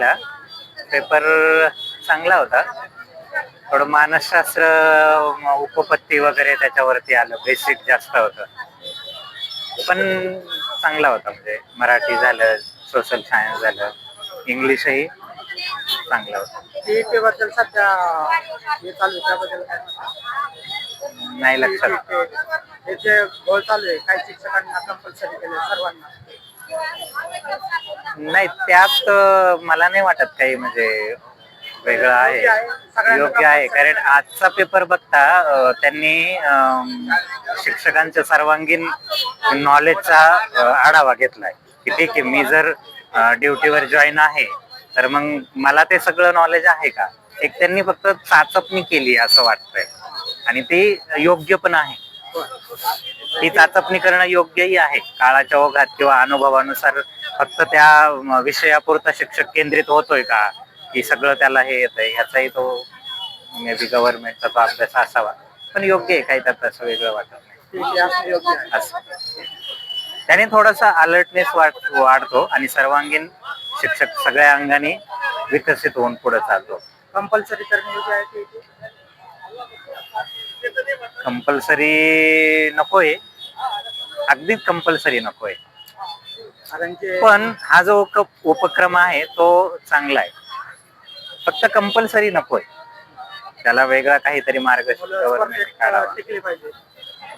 ला पेपर चांगला होता. थोडं मानसशास्त्र उपपत्ती वगैरे त्याच्यावरती आलं. बेसिक जास्त होतं. पण चांगला होता. म्हणजे मराठी झालं सोशल सायन्स झालं. इंग्लिशही चांगलं होतं. टीईटी बद्दल सध्या चालू आहे त्याबद्दल काय? म्हणता? नाही लक्षात. हे जे गोळ चालू आहे काही शिक्षकांना कंपल्सरी केले सर्वांना. नाही त्यात मला नाही वाटत काही म्हणजे वेगळं आहे. योग्य आहे. कारण आजचा पेपर बघता त्यांनी शिक्षकांच्या सर्वांगीण नॉलेजचा आढावा घेतलाय. की ठीक आहे मी जर ड्युटीवर जॉईन आहे तर मग मला ते सगळं नॉलेज आहे का? एक त्यांनी फक्त चाचपणी केली असं वाटतंय. आणि ते योग्य पण आहे. ही चाचपणी करणं योग्यही आहे. काळाच्या ओघात किंवा अनुभवानुसार फक्त त्या विषयापुरता शिक्षक केंद्रित होतोय का? की सगळं त्याला हे येतंय ह्याचाही तो मे बी गव्हर्नमेंटचा तो अभ्यास असावा. पण योग्य आहे काही त्यात असं वेगळं वाटत नाही. असं. त्याने थोडासा अलर्टनेस वाढतो आणि सर्वांगीण शिक्षक सगळ्या अंगाने विकसित होऊन पुढे चालतो. कंपल्सरी करणे योग्य आहे कंपल्सरी अगदीच कंपल्सरी नकोय. कारण की पण हा जो उप- उपक्रम आहे तो चांगला आहे. फक्त कंपल्सरी नकोय. त्याला वेगळा काहीतरी मार्ग मुलं गव्हर्नमेंट स्पर्धेत काढावा. टिकली पाहिजे.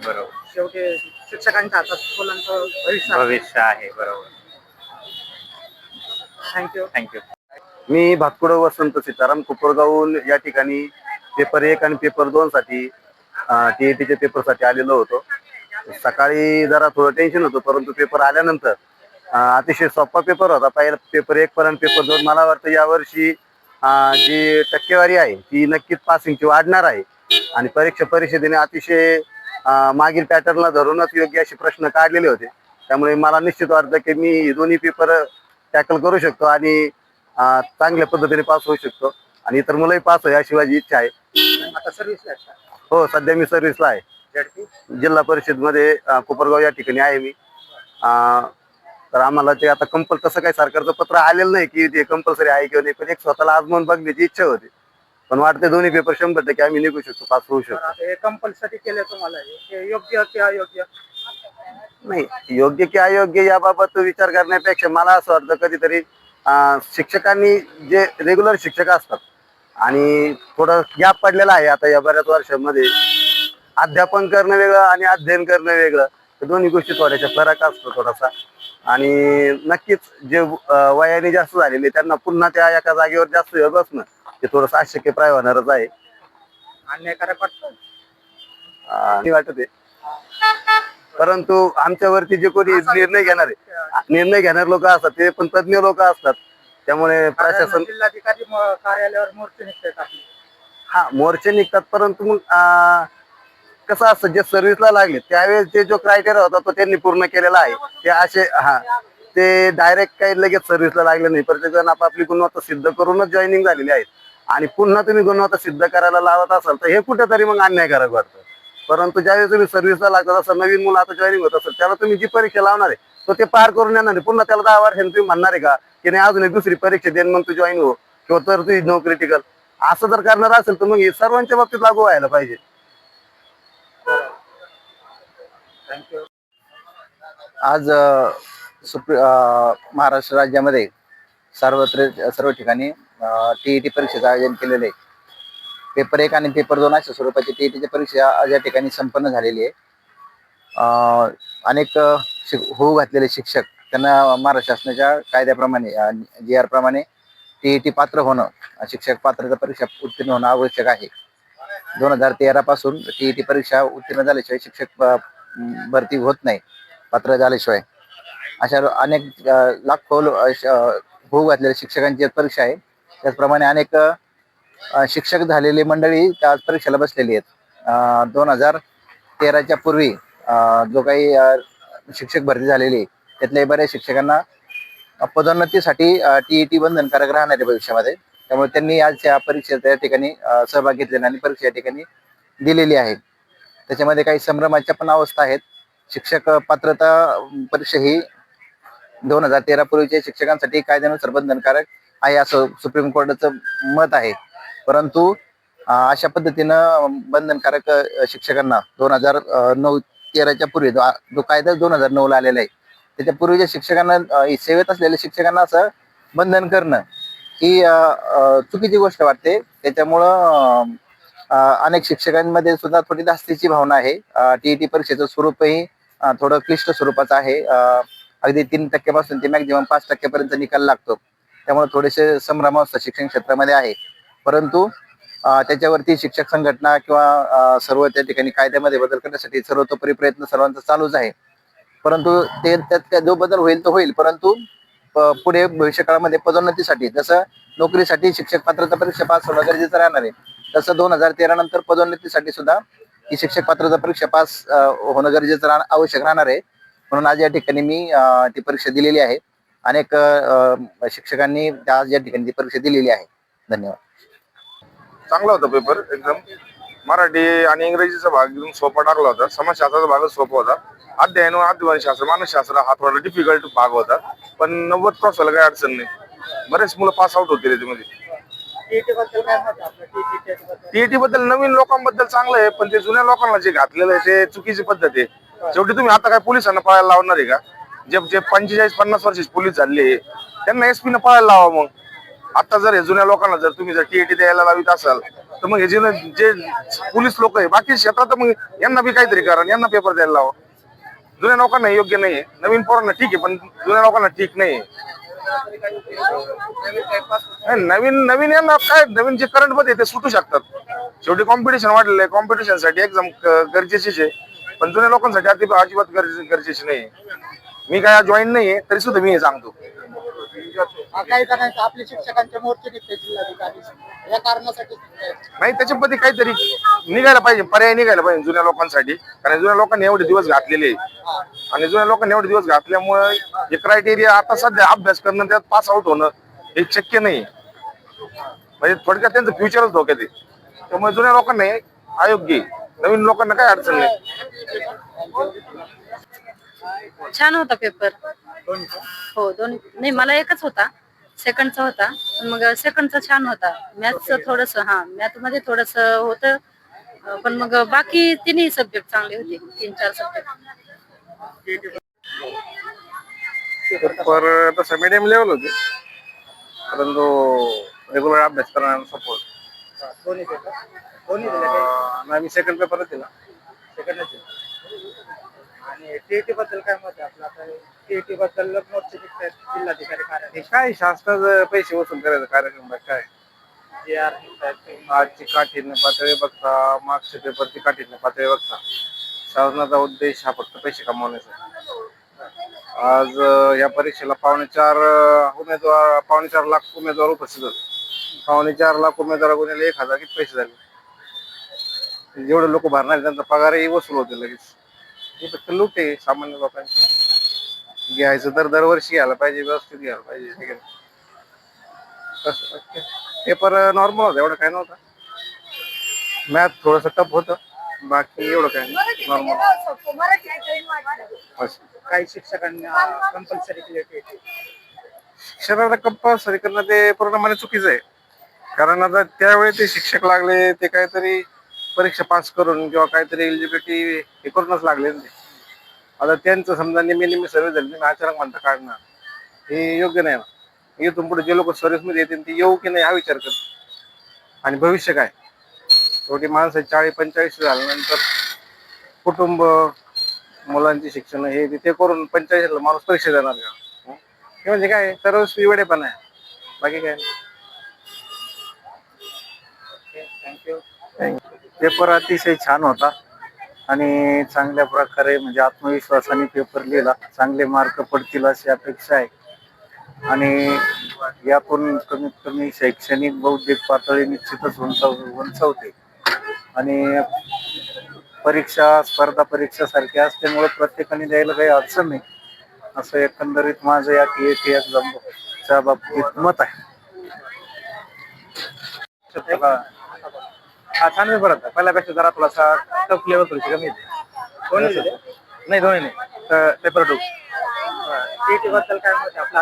बरोबर. शेवटी शिक्षकांच्या हातात मुलांचं भविष्य आहे. भविष्य आहे बरोबर. थँक्यू थँक्यू मी भातकुड वसंत सीताराम कोपरगावहून या ठिकाणी पेपर एक आणि पेपर दोन साठी टीएटीच्या पेपरसाठी आलेलो होतो. सकाळी जरा थोडं टेन्शन होतं परंतु पेपर आल्यानंतर अतिशय सोपा पेपर होता. पहिला पेपर एक पर्यंत पेपर दोन. मला वाटतं यावर्षी जी टक्केवारी आहे ती नक्कीच पासिंगची वाढणार आहे. आणि परीक्षा परिषदेने अतिशय मागील पॅटर्नला धरूनच योग्य असे प्रश्न काढलेले होते. त्यामुळे मला निश्चित वाटतं की मी हे दोन्ही पेपर टॅकल करू शकतो आणि चांगल्या पद्धतीने पास होऊ शकतो. आणि इतर मुलंही पास होईल अशी माझी इच्छा आहे. आता सर्व्हिसला हो सध्या मी सर्व्हिसला आहे. झडपी जिल्हा परिषदमध्ये कोपरगाव या ठिकाणी आहे मी. अं, तर आम्हाला ते आता कंपल तसं काही सरकारचं पत्र आलेलं नाही की ते कंपल्सरी आहे किंवा नाही पण एक स्वतःला आजमावून बघण्याची इच्छा होती. पण वाटते दोन्ही पेपर शंभर टक्के आम्ही निघू शकतो पास होऊ तर शकतो. आता हे कंपल्सरी केले तुम्हाला हे हे योग्य की अयोग्य? नाही योग्य की अयोग्य याबाबत विचार करण्यापेक्षा मला असं वाटतं कधीतरी अं, शिक्षकांनी जे रेग्युलर शिक्षक असतात आणि थोडं गॅप पडलेला आहे आता या बऱ्याच वर्षांमध्ये. अध्यापन करणं वेगळं आणि अध्ययन करणं वेगळं. तर दोन्ही गोष्टी थोड्याशा फरक असतो थोडासा. आणि नक्कीच जे वयाने जास्त झालेले त्यांना पुन्हा त्या एका जागेवर जास्त वेळ बसणं ते थोडंसं अशक्य प्राय होणारच आहे अन्यायकारक वाटतं आहे. परंतु आमच्यावरती जे कोणी निर्णय घेणार निर्णय घेणारे लोक असतात ते पण तज्ञ लोक असतात. त्यामुळे प्रशासन जिल्हाधिकारी म- कार्यालयावर मोर्चे निघतात आपले. हा मोर्चे निघतात परंतु मग आ, कसं असतं जे सर्व्हिसला लागले त्यावेळेस जे जो क्रायटेरिया होता तो त्यांनी पूर्ण केलेला आहे. ते असे हा ते डायरेक्ट काही लगेच सर्व्हिसला लागले नाही. प्रत्येक जण आपापली गुणवत्ता सिद्ध करूनच जॉईनिंग झालेली आहेत. आणि पुन्हा तुम्ही गुणवत्ता सिद्ध करायला लावत असाल तर हे कुठेतरी मग अन्यायकारक वाटतं. परंतु ज्यावेळेस तुम्ही सर्व्हिसला लागतात असं नवीन मुलं आता जॉईनिंग होत असेल त्याला तुम्ही जी परीक्षा लावणार आहे तो ते पार करून येणार नाही. पुन्हा त्याला दहा वर्षांनी तुम्ही म्हणणार आहे का की नाही अजून एक दुसरी परीक्षा देईन मग तू जॉईन हो किंवा तर तुझी नो क्रिटिकल असं जर करणार असेल तर मग हे सर्वांच्या बाबतीत लागू व्हायला पाहिजे. आज सुप्री महाराष्ट्र राज्यामध्ये सर्वत्र सर्व ठिकाणी टीईटी परीक्षेचं आयोजन केलेलं आहे. पेपर एक आणि पेपर दोन अशा स्वरूपाची टीईटीची परीक्षा या ठिकाणी संपन्न झालेली आहे. अनेक शिक होऊ घातलेले शिक्षक त्यांना महाराष्ट्र शासनाच्या कायद्याप्रमाणे जी आर प्रमाणे टी पात्र होणं शिक्षक पात्रता परीक्षा उत्तीर्ण होणं आवश्यक आहे. दोन हजार तेरापासून टी ई टी परीक्षा उत्तीर्ण झाल्याशिवाय शिक्षक भरती होत नाही पात्र झाल्याशिवाय. अशा अनेक लाखो श- होऊ घातलेल्या शिक्षकांची परीक्षा आहे. त्याचप्रमाणे अनेक शिक्षक झालेली मंडळी त्या परीक्षेला बसलेली आहेत. दोन हजार तेराच्या पूर्वी जो काही शिक्षक भरती झालेली आहे, त्यातल्या बऱ्याच शिक्षकांना पदोन्नतीसाठी टी ई टी बंधनकारक राहणार आहे भविष्यामध्ये. त्यामुळे त्यांनी आज या परीक्षेत या ठिकाणी सहभाग घेतलेला आणि परीक्षा या ठिकाणी दिलेली आहे. त्याच्यामध्ये काही संभ्रमाच्या पण अवस्था आहेत. शिक्षक पात्रता परीक्षा ही दोन हजार तेरा पूर्वीच्या शिक्षकांसाठी कायद्यानुसार बंधनकारक आहे असं सुप्रीम कोर्टाचं मत आहे. परंतु अशा पद्धतीनं बंधनकारक शिक्षकांना दोन हजार नऊ तेराच्या पूर्वी जो जो कायदा दोन हजार नऊ ला आलेला आहे त्याच्या पूर्वीच्या शिक्षकांना अं, सेवेत असलेल्या शिक्षकांना असं बंधन करणं ही अं, अं, चुकीची गोष्ट वाटते. त्याच्यामुळं अं, अं, अनेक शिक्षकांमध्ये सुद्धा थोडी धास्तीची भावना आहे. टीईटी परीक्षेचं स्वरूपही अं, थोडं क्लिष्ट स्वरूपाचं आहे. अं, अगदी तीन टक्क्यापासून ते मॅक्झिमम पाच टक्क्यापर्यंत निकाल लागतो. त्यामुळे थोडेसे संभ्रमावस्था शिक्षण क्षेत्रामध्ये आहे. परंतु त्याच्यावरती शिक्षक संघटना किंवा सर्व त्या ठिकाणी कायद्यामध्ये बदल करण्यासाठी सर्वतोपरी प्रयत्न सर्वांचा चालूच आहे. परंतु ते त्यात जो बदल होईल तो होईल. परंतु पुढे भविष्यकाळामध्ये पदोन्नतीसाठी जसं नोकरीसाठी शिक्षक पात्रता परीक्षा पास होणं गरजेचं राहणार आहे तसं दोन हजार तेरा नंतर पदोन्नतीसाठी सुद्धा ही शिक्षक पात्रता परीक्षा पास होणं गरजेचं राहणं आवश्यक राहणार आहे. म्हणून आज या ठिकाणी मी ती परीक्षा दिलेली आहे. अनेक शिक्षकांनी त्या- आज या ठिकाणी ती परीक्षा दिलेली आहे. धन्यवाद. चांगला होता पेपर एकदम. मराठी आणि इंग्रजीचा भाग एकदम सोपा टाकला होता. समाजशास्त्राचा भाग सोपा होता. अध्ययन अध्ययन शास्त्र मानसशास्त्र हा थोडा डिफिकल्ट भाग होता. पण नव्वद क्रॉस व्हायला काही अडचण नाही. बरेच मुलं पास आउट होते त्याच्यामध्ये टीईटी बद्दल बद्दल नवीन लोकांबद्दल चांगलं आहे पण ते जुन्या लोकांना जे घातलेलं आहे ते चुकीची पद्धत आहे. शेवटी तुम्ही आता काय पोलिसांना पळायला लावणार आहे का? जे जे पंचेचाळीस पन्नास वर्षाची पोलीस झाले त्यांना एसपी न पळायला लावा मग. आता जर हे जुन्या लोकांना जर तुम्ही जर टीएटी द्यायला लावित असाल तर मग हे जे जे पोलीस लोक आहे बाकी क्षेत्रात मग यांना बी काहीतरी करा यांना पेपर द्यायला लावा. जुन्या लोकांना योग्य नाहीये. नवीन पोरांना ठीक आहे पण जुन्या लोकांना ठीक नाहीये. नाही, नवीन नवीन यांना काय नवीन जे करंटमध्ये आहे ते सुटू शकतात. शेवटी कॉम्पिटिशन वाढलेलं आहे. कॉम्पिटिशनसाठी एक्झाम गरजेचीच आहे. पण जुन्या लोकांसाठी अति- अजिबात गरजेची नाही मी काय जॉईन नाहीये तरी सुद्धा मी हे सांगतो. काही जणांचं आपले शिक्षकांचे मोर्चे निघते जिल्हाधिकारी. या कारणासाठी नाही त्याच्यामध्ये काहीतरी निघायला पाहिजे पर्याय निघायला पाहिजे जुन्या लोकांसाठी. कारण जुन्या लोकांनी एवढे दिवस घातलेले. आणि जुन्या लोकांनी एवढे दिवस घातल्यामुळे हे क्रायटेरिया आता सध्या अभ्यास करणं त्यात पास आउट होणं हे शक्य नाही. म्हणजे थोडक्यात त्यांचं फ्युचरच धोक्यात आहे. त्यामुळे जुन्या लोकांना अयोग्य. नवीन लोकांना काय अडचण नाही. छान होता पेपर हो दोन्ही नाही मला एकच होता. सेकंडचा होता. पण मग सेकंडचा छान होता. मॅथचं थोडस हा मॅथमध्ये थोडस होत. पण मग बाकी तिन्ही सब्जेक्ट चांगले होते तीन चार सब्जेक्ट पर तसं मीडियम लेवल होते. परंतु रेग्युलर अभ्यास करणारा सपोर्ट पेपर. दिले नाही मी सेकंड पेपरच दिला. सेकंडच आणि टीईटी बद्दल काय मत आहे आपलं? आता टीईटी बद्दल मोर्चे निघतात जिल्हाधिकारी कार्यालय. काय शासनाचं पैसे वसूल करायचं कार्यक्रम आहे काय? जे आर निघतात आजची काठीने पातळी बघता मागच्या पेपरची काठीने पातळी बघता. शासनाचा उद्देश हा फक्त पैसे कमवण्याचा. आज या परीक्षेला पावणे चार उमेदवार पावणे चार लाख उमेदवार उपस्थित होते. पावणे चार लाख उमेदवार गुन्ह्याला एक हजार किती पैसे झाले? जेवढे लोक भरणार त्यांचा पगारही वसूल होते लगेच. हे फक्त लूट आहे सामान्य लोकांची. घ्यायचं तर दरवर्षी घ्यायला पाहिजे व्यवस्थित घ्यायला पाहिजे ठीक आहे पेपर नॉर्मल होता एवढं काय नव्हतं. मॅथ थोडस टफ होतं बाकी एवढं काय नाही नॉर्मल काही शिक्षकांना कंपल्सरी केली. शिक्षणाला कंपल्सरी करणं ते पूर्णपणे चुकीचं आहे. कारण आता त्यावेळी ते शिक्षक लागले ते काहीतरी परीक्षा पास करून किंवा काहीतरी एलिजिबिलिटी हे करूनच लागले ना ते. आता त्यांचं समजा नेहमी नेहमी सर्व्हिस झाली तुम्ही अचानक म्हणता काढणार हे योग्य नाही ना. इथून पुढे जे लोक सर्व्हिसमध्ये येतील ते येऊ की नाही हा विचार कर आणि भविष्य काय? शेवटी माणसं चाळीस पंचाळीस झाल्यानंतर कुटुंब मुलांचे शिक्षण हे ते- करून पंचेचाळीसला माणूस परीक्षा देणार का हे म्हणजे काय? सर्वच वेडेपणा आहे. बाकी काय? पेपर अतिशय छान होता. आणि चांगल्या प्रकारे म्हणजे आत्मविश्वासाने पेपर लिहिला. चांगले मार्क पडतील अशी अपेक्षा आहे. आणि यातून कमीत कमी शैक्षणिक बौद्धिक पातळी निश्चितच उंचाव उंचावते. आणि परीक्षा स्पर्धा परीक्षा सारख्या असल्यामुळे प्रत्येकाने द्यायला काही अडचण नाही. असं एकंदरीत माझं या टी टी एक्झामच्या बाबतीत मत आहे. हा छान पेपर होता पहिल्यापेक्षा जरा थोडासा टफ लेवल थोडीशी कमी दोन्ही दिले? नाही दोन्ही नाही. पेपर टू बद्दल काय आहे आपलं?